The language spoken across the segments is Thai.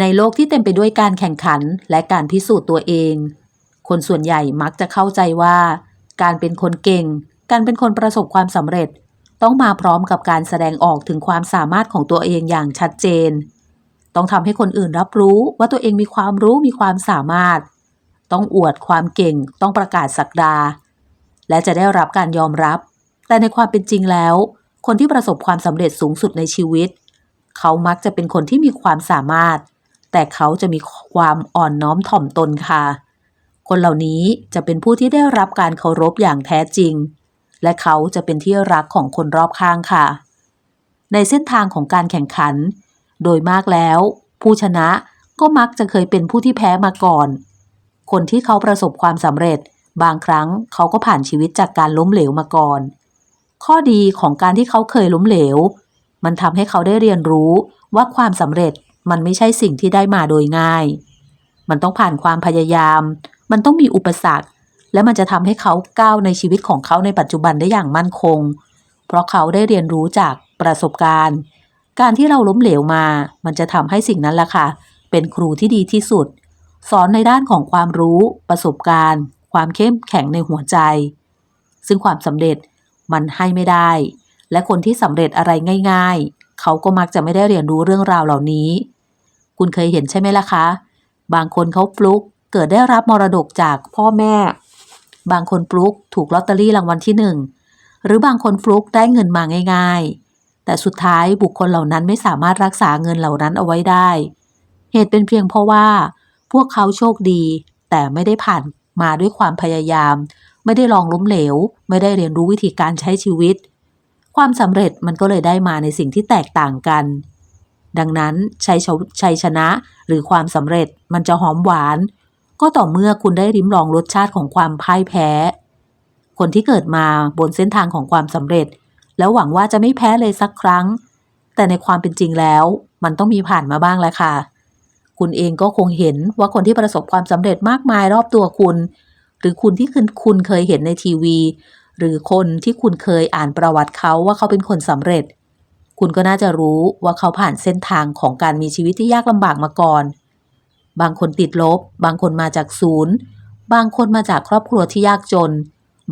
ในโลกที่เต็มไปด้วยการแข่งขันและการพิสูจน์ตัวเอง คนส่วนใหญ่มักจะเข้าใจว่า การเป็นคนเก่ง การเป็นคนประสบความสำเร็จ ต้องมาพร้อมกับการแสดงออกถึงความสามารถของตัวเองอย่างชัดเจน ต้องทำให้คนอื่นรับรู้ว่าตัวเองมีความรู้มีความสามารถ ต้องอวดความเก่ง ต้องประกาศสักดา และจะได้รับการยอมรับ แต่ในความเป็นจริงแล้ว คนที่ประสบความสำเร็จสูงสุดในชีวิต เขามักจะเป็นคนที่มีความสามารถ แต่เขาจะมีความอ่อนน้อมถ่อมตนค่ะ คนเหล่านี้จะเป็นผู้ที่ได้รับการเคารพอย่างแท้จริง และเขาจะเป็นที่รักของคนรอบข้างค่ะ ในเส้นทางของการแข่งขัน โดยมากแล้ว ผู้ชนะก็มักจะเคยเป็นผู้ที่แพ้มาก่อน คนที่เขาประสบความสำเร็จ บางครั้งเขาก็ผ่านชีวิตจากการล้มเหลวมาก่อน ข้อดีของการที่เขาเคยล้มเหลว มันทำให้เขาได้เรียนรู้ว่าความสำเร็จ มันไม่ใช่สิ่งที่ได้มาโดยง่าย มันต้องผ่านความพยายาม มันต้องมีอุปสรรค และมันจะทำให้เขาก้าวในชีวิตของเขาในปัจจุบันได้อย่างมั่นคง เพราะเขาได้เรียนรู้จากประสบการณ์ การที่เราล้มเหลวมา มันจะทำให้สิ่งนั้นล่ะค่ะ เป็นครูที่ดีที่สุด สอนในด้านของความรู้ ประสบการณ์ ความเข้มแข็งในหัวใจ ซึ่งความสำเร็จมันให้ไม่ได้ และคนที่สำเร็จอะไรง่าย เขาก็มักจะไม่ได้เรียนรู้เรื่องราวเหล่านี้ คุณเคยเห็นใช่ไหมล่ะคะ บางคนเขาฟลุกเกิดได้รับมรดกจากพ่อแม่ บางคนฟลุกถูกลอตเตอรี่รางวัลที่หนึ่งหรือบางคนฟลุกได้เงินมาง่าย ๆ แต่สุดท้ายบุคคลเหล่านั้นไม่สามารถรักษาเงินเหล่านั้นเอาไว้ได้ เหตุเป็นเพียงเพราะว่า พวกเขาโชคดี แต่ไม่ได้ผ่านมาด้วยความพยายาม ไม่ได้ลองล้มเหลว ไม่ได้เรียนรู้วิธีการใช้ชีวิต ความสำเร็จมันก็เลยได้มาในสิ่งที่แตกต่างกัน ดังนั้นชัยชชัยชนะหรือความสำเร็จมันจะหอมหวาน ก็ต่อเมื่อคุณได้ริมลองรสชาติของความพ่ายแพ้ คนที่เกิดมาบนเส้นทางของความสำเร็จ แล้วหวังว่าจะไม่แพ้เลยสักครั้ง แต่ในความเป็นจริงแล้ว มันต้องมีผ่านมาบ้างแล้วค่ะ คุณเองก็คงเห็นว่าคนที่ประสบความสำเร็จมากมายรอบตัวคุณ หรือคุณที่คุณเคยเห็นในทีวี หรือคนที่คุณเคยอ่านประวัติเขาว่าเขาเป็นคนสำเร็จ คุณก็น่าจะรู้ว่าเขาผ่านเส้นทางของการมีชีวิตที่ยากลำบากมาก่อน บางคนติดลบ บางคนมาจากศูนย์ บางคนมาจากครอบครัวที่ยากจน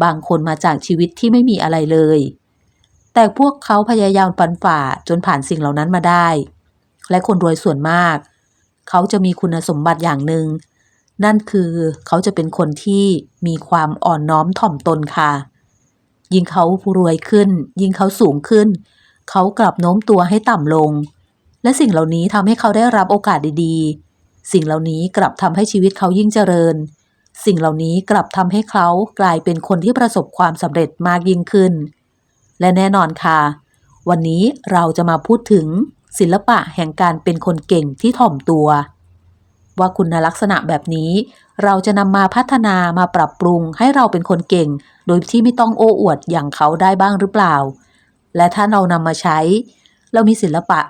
บางคนมาจากชีวิตที่ไม่มีอะไรเลย แต่พวกเขาพยายามฟันฝ่าจนผ่านสิ่งเหล่านั้นมาได้ และคนรวยส่วนมาก เขาจะมีคุณสมบัติอย่างหนึ่งนั่นคือเขาจะเป็นคนที่มีความอ่อนน้อมถ่อมตนค่ะ ยิ่งเขารวยขึ้น ยิ่งเขาสูงขึ้น เขากลับโน้มตัวให้ต่ำลง และสิ่งเหล่านี้ทำให้เขาได้รับโอกาสดีๆ สิ่งเหล่านี้กลับทำให้ชีวิตเขายิ่งเจริญ สิ่งเหล่านี้กลับทำให้เขากลายเป็นคนที่ประสบความสำเร็จมากยิ่งขึ้น และแน่นอนค่ะ วันนี้เราจะมาพูดถึงศิลปะแห่งการเป็นคนเก่งที่ถ่อมตัว ว่าคุณลักษณะแบบนี้ เราจะนำมาพัฒนามาปรับปรุงให้เราเป็นคนเก่ง โดยที่ไม่ต้องโอ้อวดอย่างเขาได้บ้างหรือเปล่า และถ้าเรานำมาใช้ เรามีศิลปะ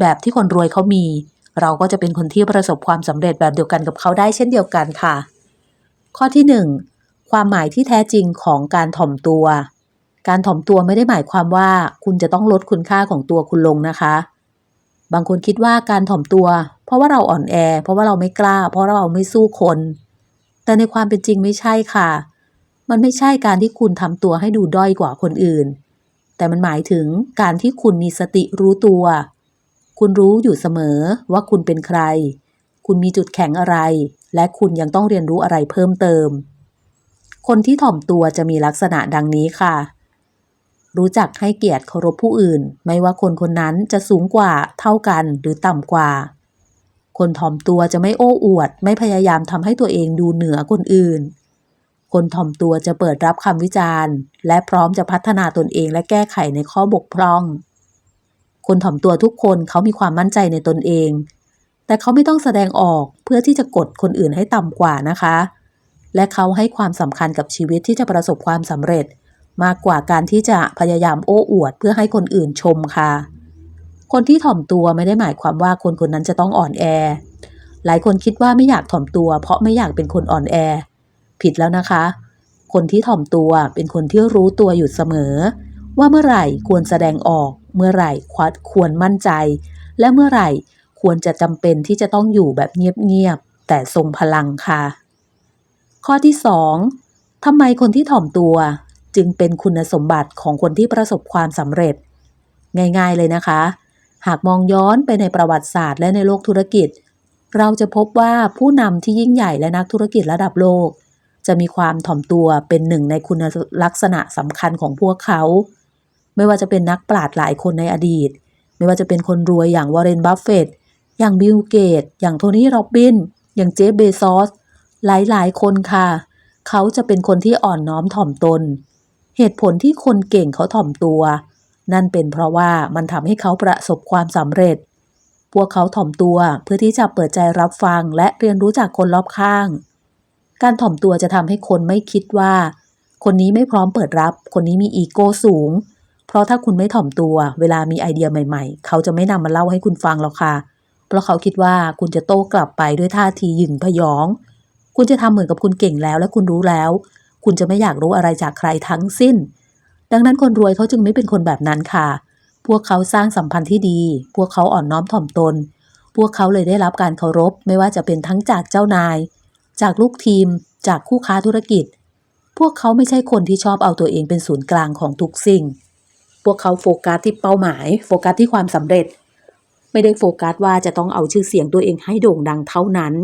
แบบที่คนรวยเขามี เราก็จะเป็นคนที่ประสบความสำเร็จแบบเดียวกันกับเขาได้เช่นเดียวกันค่ะ ข้อที่หนึ่งความหมายที่แท้จริงของการถ่อมตัว การถ่อมตัวไม่ได้หมายความว่าคุณจะต้องลดคุณค่าของตัวคุณลงนะคะบางคนคิดว่าการถ่อมตัว เพราะว่าเราอ่อนแอ เพราะว่าเราไม่กล้า เพราะเราไม่สู้คน แต่ในความเป็นจริงไม่ใช่ค่ะ มันไม่ใช่การที่คุณทำตัวให้ดูด้อยกว่าคนอื่น แต่มันหมายถึงการที่คุณมีสติรู้ตัว คุณรู้อยู่เสมอว่าคุณเป็นใคร คุณมีจุดแข็งอะไร และคุณยังต้องเรียนรู้อะไรเพิ่มเติม คนที่ถ่อมตัวจะมีลักษณะดังนี้ค่ะ รู้จักให้เกียรติเคารพผู้อื่น ไม่ว่าคนคนนั้นจะสูงกว่า เท่ากัน หรือต่ำกว่า คนถ่อมตัวจะไม่โอ้อวด ไม่พยายามทำให้ตัวเองดูเหนือคนอื่น คนถ่อมตัวจะเปิดรับคำวิจารณ์ และพร้อมจะพัฒนาตนเองและแก้ไขในข้อบกพร่อง คนถ่อมตัวทุกคนเขามีความมั่นใจในตนเอง แต่เขาไม่ต้องแสดงออกเพื่อที่จะกดคนอื่นให้ต่ำกว่านะคะ และเขาให้ความสำคัญกับชีวิตที่จะประสบความสำเร็จ มากกว่าการที่จะพยายามโอ้อวด เพื่อให้คนอื่นชมค่ะ คนที่ถ่อมตัวไม่ได้หมายความว่าคนคนนั้นจะต้องอ่อนแอ หลายคนคิดว่าไม่อยากถ่อมตัว เพราะไม่อยากเป็นคนอ่อนแอ ผิดแล้วนะคะ คนที่ถ่อมตัวเป็นคนที่รู้ตัวอยู่เสมอ ว่าเมื่อไหร่ควรแสดงออก เมื่อไหร่ควรมั่นใจ และเมื่อไหร่ควรจะจำเป็นที่จะต้องอยู่แบบเงียบๆแต่ทรงพลังค่ะ ข้อที่ 2. ทำไมคนที่ถ่อมตัวจึงเป็นคุณสมบัติของคนที่ประสบความสำเร็จ ง่าย ๆเลยนะคะ หากมองย้อนไปในประวัติศาสตร์และในโลกธุรกิจ เราจะพบว่าผู้นำที่ยิ่งใหญ่และนักธุรกิจระดับโลก จะมีความถ่อมตัวเป็นหนึ่งในคุณลักษณะสำคัญของพวกเขา ไม่ว่าจะเป็นนักปราชญ์หลายคนในอดีต ไม่ว่าจะเป็นคนรวยอย่างวอร์เรนบัฟเฟตต์อย่างบิลเกต อย่างโทนี่โรบบิน อย่างเจฟเบซอส หลายๆ คนค่ะ เขาจะเป็นคนที่อ่อนน้อมถ่อมตน เหตุผลที่คนเก่งเขาถ่อมตัว นั่นเป็นเพราะว่ามันทำให้เขาประสบความสำเร็จ พวกเขาถ่อมตัวเพื่อที่จะเปิดใจรับฟังและเรียนรู้จากคนรอบข้าง การถ่อมตัวจะทำให้คนไม่คิดว่า คนนี้ไม่พร้อมเปิดรับ คนนี้มีอีโก้สูง เพราะถ้าคุณไม่ถ่อมตัว เวลามีไอเดียใหม่ ๆ เขาจะไม่นำมาเล่าให้คุณฟังหรอกค่ะ เพราะเขาคิดว่าคุณจะโต้กลับไปด้วยท่าทีหยิ่งพยอง คุณจะทำเหมือนกับคุณเก่งแล้วและคุณรู้แล้ว คุณจะไม่อยากรู้อะไรจากใครทั้งสิ้น ดังนั้นคนรวยเขาจึงไม่เป็นคนแบบนั้นค่ะ พวกเขาสร้างสัมพันธ์ที่ดี พวกเขาอ่อนน้อมถ่อมตน พวกเขาเลยได้รับการเคารพ ไม่ว่าจะเป็นทั้งจากเจ้านาย จากลูกทีม จากคู่ค้าธุรกิจ พวกเขาไม่ใช่คนที่ชอบเอาตัวเองเป็นศูนย์กลางของทุกสิ่ง พวกเขาโฟกัสที่เป้าหมาย โฟกัสที่ความสำเร็จ ไม่ได้โฟกัสว่าจะต้องเอาชื่อเสียงตัวเองให้โด่งดังเท่านั้น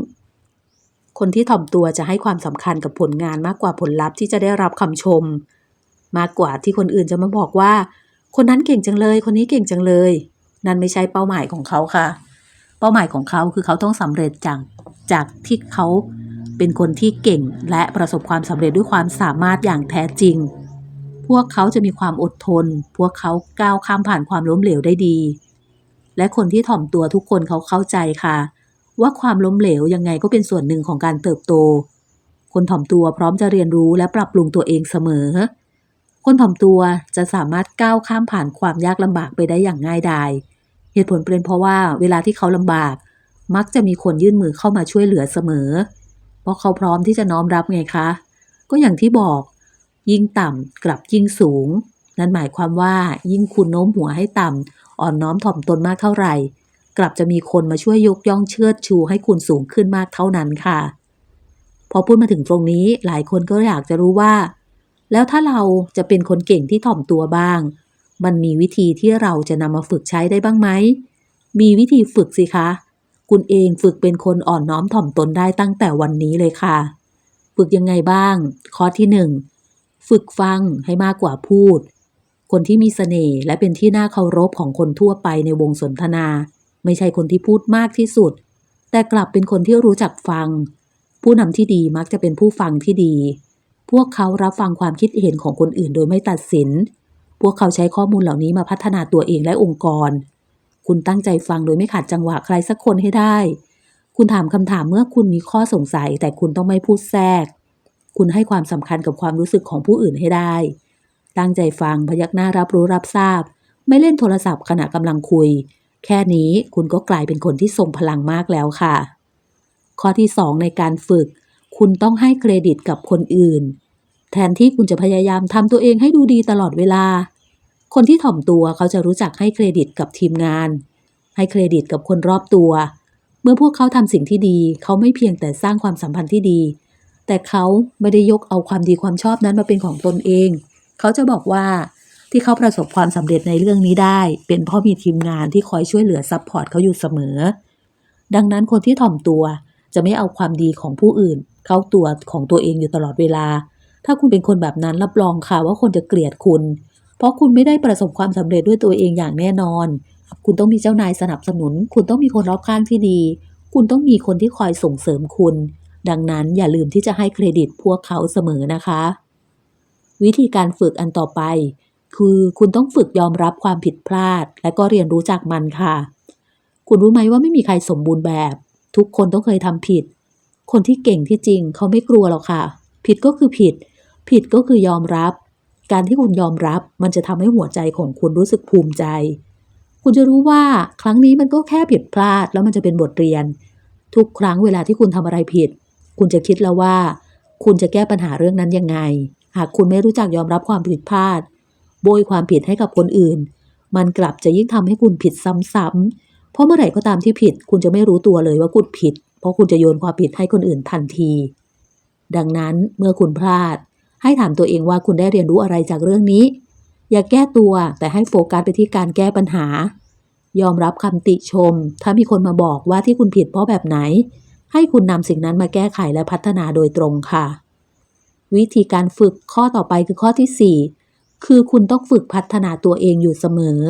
คนที่ถ่อมตัวจะให้ความสำคัญกับผลงานมากกว่าผลลัพธ์ที่จะได้รับคำชม มากกว่าที่คนอื่นจะมาบอกว่า คนนั้นเก่งจังเลย คนนี้เก่งจังเลย นั่นไม่ใช่เป้าหมายของเขาค่ะ เป้าหมายของเขาคือเขาต้องสำเร็จจากจากที่เขาเป็นคนที่เก่งและประสบความสำเร็จด้วยความสามารถอย่างแท้จริง พวกเขาจะมีความอดทน พวกเขาก้าวข้ามผ่านความล้มเหลวได้ดี และคนที่ถ่อมตัวทุกคนเขาเข้าใจค่ะ ว่าความล้มเหลวยังไงก็เป็นส่วนหนึ่งของการเติบโต คนถ่อมตัวพร้อมจะเรียนรู้และปรับปรุงตัวเองเสมอ คนถ่อมตัวจะสามารถก้าวข้ามผ่านความยากลำบากไปได้อย่างง่ายดายเหตุผลเป็นเพราะว่าเวลาที่เขาลำบาก มักจะมีคนยื่นมือเข้ามาช่วยเหลือเสมอ เพราะเขาพร้อมที่จะน้อมรับไงคะ ก็อย่างที่บอก ยิ่งต่ำกลับยิ่งสูง นั่นหมายความว่ายิ่งคุณโน้มหัวให้ต่ำอ่อนน้อมถ่อมตนมากเท่าไหร่ กลับจะมีคนมาช่วยยกย่องเชิดชูให้คุณสูงขึ้นมากเท่านั้นค่ะ พอพูดมาถึงตรงนี้หลายคนก็อยากจะรู้ว่า แล้วถ้าเราจะเป็นคนเก่งที่ถ่อมตัวบ้าง มันมีวิธีที่เราจะนำมาฝึกใช้ได้บ้างไหม มีวิธีฝึกสิคะ คุณเองฝึกเป็นคนอ่อนน้อมถ่อมตนได้ตั้งแต่วันนี้เลยค่ะ ฝึกยังไงบ้าง ข้อที่หนึ่งฝึกฟังให้มากกว่าพูด คนที่มีเสน่ห์และเป็นที่น่าเคารพของคนทั่วไปในวงสนทนา ไม่ใช่คนที่พูดมากที่สุด แต่กลับเป็นคนที่รู้จักฟัง ผู้นำที่ดีมักจะเป็นผู้ฟังที่ดี พวกเขารับฟังความคิดเห็นของคนอื่นโดยไม่ตัดสิน พวกเขาใช้ข้อมูลเหล่านี้มาพัฒนาตัวเองและองค์กร คุณตั้งใจฟังโดยไม่ขัดจังหวะใครสักคนให้ได้ คุณถามคำถามเมื่อคุณมีข้อสงสัย แต่คุณต้องไม่พูดแทรก คุณให้ความสำคัญกับความรู้สึกของผู้อื่นให้ได้ ตั้งใจฟังพยักหน้ารับรู้รับทราบ ไม่เล่นโทรศัพท์ขณะกำลังคุย แค่นี้คุณก็กลายเป็นคนที่ทรงพลังมากแล้วค่ะ ข้อที่ 2 ในการฝึก คุณต้องให้เครดิตกับคนอื่น แทนที่คุณจะพยายามทำตัวเองให้ดูดีตลอดเวลา คนที่ถ่อมตัวเขาจะรู้จักให้เครดิตกับทีมงาน ให้เครดิตกับคนรอบตัว เมื่อพวกเขาทำสิ่งที่ดี เขาไม่เพียงแต่สร้างความสัมพันธ์ที่ดี แต่เขาไม่ได้ยกเอาความดีความชอบนั้นมาเป็นของตนเอง เขาจะบอกว่าที่เขาประสบความสำเร็จในเรื่องนี้ได้ เป็นเพราะมีทีมงานที่คอยช่วยเหลือซัพพอร์ตเขาอยู่เสมอ ดังนั้นคนที่ถ่อมตัวจะไม่เอาความดีของผู้อื่น เข้าตัวของตัวเองอยู่ตลอดเวลา ถ้าคุณเป็นคนแบบนั้นรับรองค่ะว่าคนจะเกลียดคุณ เพราะคุณไม่ได้ประสบความสำเร็จด้วยตัวเองอย่างแน่นอน คุณต้องมีเจ้านายสนับสนุน คุณต้องมีคนรอบข้างที่ดี คุณต้องมีคนที่คอยส่งเสริมคุณ ดังนั้นอย่าลืมที่จะให้เครดิตพวกเขาเสมอนะคะ วิธีการฝึกอันต่อไป คือคุณต้องฝึกยอมรับความผิดพลาด และก็เรียนรู้จากมันค่ะ คุณรู้ไหมว่าไม่มีใครสมบูรณ์แบบ ทุกคนต้องเคยทำผิด คนที่เก่งที่จริงเขาไม่กลัวหรอกค่ะ ผิดก็คือผิด ผิดก็คือยอมรับ การที่คุณยอมรับมันจะทำให้หัวใจของคุณรู้สึกภูมิใจ คุณจะรู้ว่าครั้งนี้มันก็แค่ผิดพลาดแล้วมันจะเป็นบทเรียน ทุกครั้งเวลาที่คุณทำอะไรผิด คุณจะคิดแล้วว่า คุณจะแก้ปัญหาเรื่องนั้นยังไง หากคุณไม่รู้จักยอมรับความผิดพลาด โบยความผิดให้กับคนอื่น มันกลับจะยิ่งทำให้คุณผิดซ้ำๆเพราะเมื่อไหร่ก็ตามที่ผิด คุณจะไม่รู้ตัวเลยว่าคุณผิด เพราะคุณจะโยนความผิดให้คนอื่นทันที ดังนั้นเมื่อคุณพลาด ให้ถามตัวเองว่าคุณได้เรียนรู้อะไรจากเรื่องนี้ อย่าแก้ตัวแต่ให้โฟกัสไปที่การแก้ปัญหา ยอมรับคำติชม ถ้ามีคนมาบอกว่าที่คุณผิดเพราะแบบไหน ให้คุณนำสิ่งนั้นมาแก้ไขและพัฒนาโดยตรงค่ะ วิธีการฝึกข้อต่อไปคือข้อที่ 4 คือคุณต้องฝึกพัฒนาตัวเองอยู่เสมอ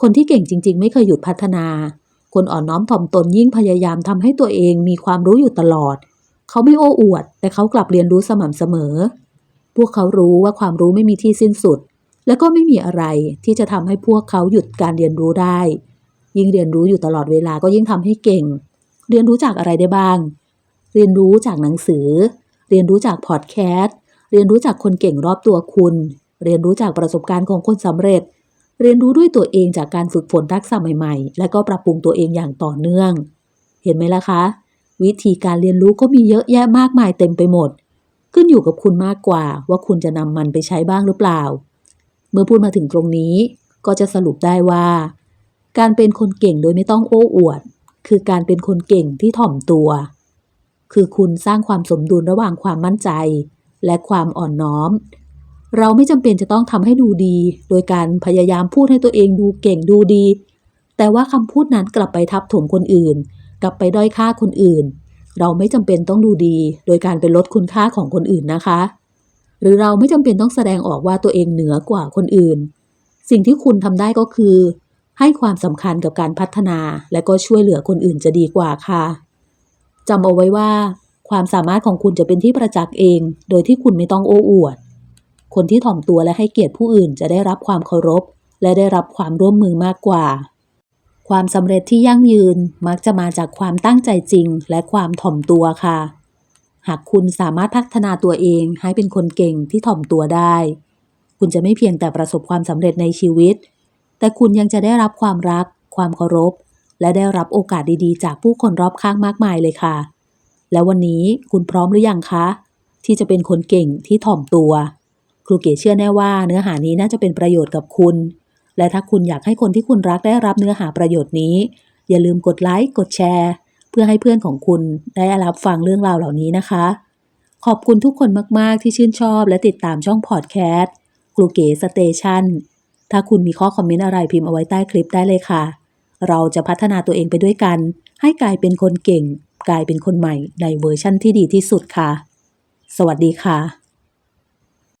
คนที่เก่งจริง ๆ ไม่เคยหยุดพัฒนา คนอ่อนน้อมถ่อมตนยิ่งพยายามทำให้ตัวเองมีความรู้อยู่ตลอด เขาไม่โอ้อวด แต่เขากลับเรียนรู้สม่ำเสมอ พวกเขารู้ว่าความรู้ไม่มีที่สิ้นสุด และก็ไม่มีอะไรที่จะทำให้พวกเขาหยุดการเรียนรู้ได้ ยิ่งเรียนรู้อยู่ตลอดเวลาก็ยิ่งทำให้เก่ง เรียนรู้จากอะไรได้บ้าง เรียนรู้จากหนังสือ เรียนรู้จากพอดแคสต์ เรียนรู้จากคนเก่งรอบตัวคุณ เรียนรู้จากประสบการณ์ของคนสำเร็จ เรียนรู้ด้วยตัวเองจากการฝึกฝนทักษะใหม่ๆ และก็ปรับปรุงตัวเองอย่างต่อเนื่อง เห็นไหมล่ะคะ วิธีการเรียนรู้ก็มีเยอะแยะมากมายเต็มไปหมด ขึ้นอยู่กับคุณมากกว่าว่าคุณจะนำมันไปใช้บ้างหรือเปล่า เมื่อพูดมาถึงตรงนี้ ก็จะสรุปได้ว่า การเป็นคนเก่งโดยไม่ต้องโอ้อวด คือการเป็นคนเก่งที่ถ่อมตัว คือคุณสร้างความสมดุลระหว่างความมั่นใจ และความอ่อนน้อม เราไม่จำเป็นจะต้องทำให้ดูดี โดยการพยายามพูดให้ตัวเองดูเก่งดูดี แต่ว่าคำพูดนั้นกลับไปทับถมคนอื่น กลับไปด้อยค่าคนอื่น เราไม่จำเป็นต้องดูดี โดยการไปลดคุณค่าของคนอื่นนะคะ หรือเราไม่จำเป็นต้องแสดงออกว่าตัวเองเหนือกว่าคนอื่น สิ่งที่คุณทำได้ก็คือ ให้ความสำคัญกับการพัฒนา และก็ช่วยเหลือคนอื่นจะดีกว่าค่ะจำเอาไว้ว่า ความสามารถของคุณจะเป็นที่ประจักษ์เอง โดยที่คุณไม่ต้องโอ้อวด คนที่ถ่อมตัวและให้เกียรติผู้อื่นจะได้รับความเคารพ และได้รับความร่วมมือมากกว่า ความสำเร็จที่ยั่งยืนมักจะมาจากความตั้งใจจริง และความถ่อมตัวค่ะ หากคุณสามารถพัฒนาตัวเองให้เป็นคนเก่งที่ถ่อมตัวได้ คุณจะไม่เพียงแต่ประสบความสำเร็จในชีวิต แต่คุณยังจะได้รับความรัก ความเคารพ และได้รับโอกาสดีๆ จากผู้คนรอบข้างมากมายเลยค่ะ แล้ววันนี้คุณพร้อมหรือยังคะ ที่จะเป็นคนเก่งที่ถ่อมตัว รูเก๋เชื่อแน่ว่าเนื้อหานี้น่าจะเป็นประโยชน์กับคุณ และถ้าคุณอยากให้คนที่คุณรักได้รับเนื้อหาประโยชน์นี้ อย่าลืมกดไลค์กดแชร์ เพื่อให้เพื่อนของคุณได้รับฟังเรื่องราวเหล่านี้นะคะ ขอบคุณทุกคนมาก ๆ ที่ชื่นชอบและติดตามช่องพอดแคสต์ครูเก๋สเตชันถ้าคุณมีข้อคอมเมนต์อะไรพิมพ์เอาไว้ใต้คลิปได้เลยค่ะ เราจะพัฒนาตัวเองไปด้วยกัน ให้กลายเป็นคนเก่ง กลายเป็นคนใหม่ในเวอร์ชั่นที่ดีที่สุดค่ะ สวัสดีค่ะ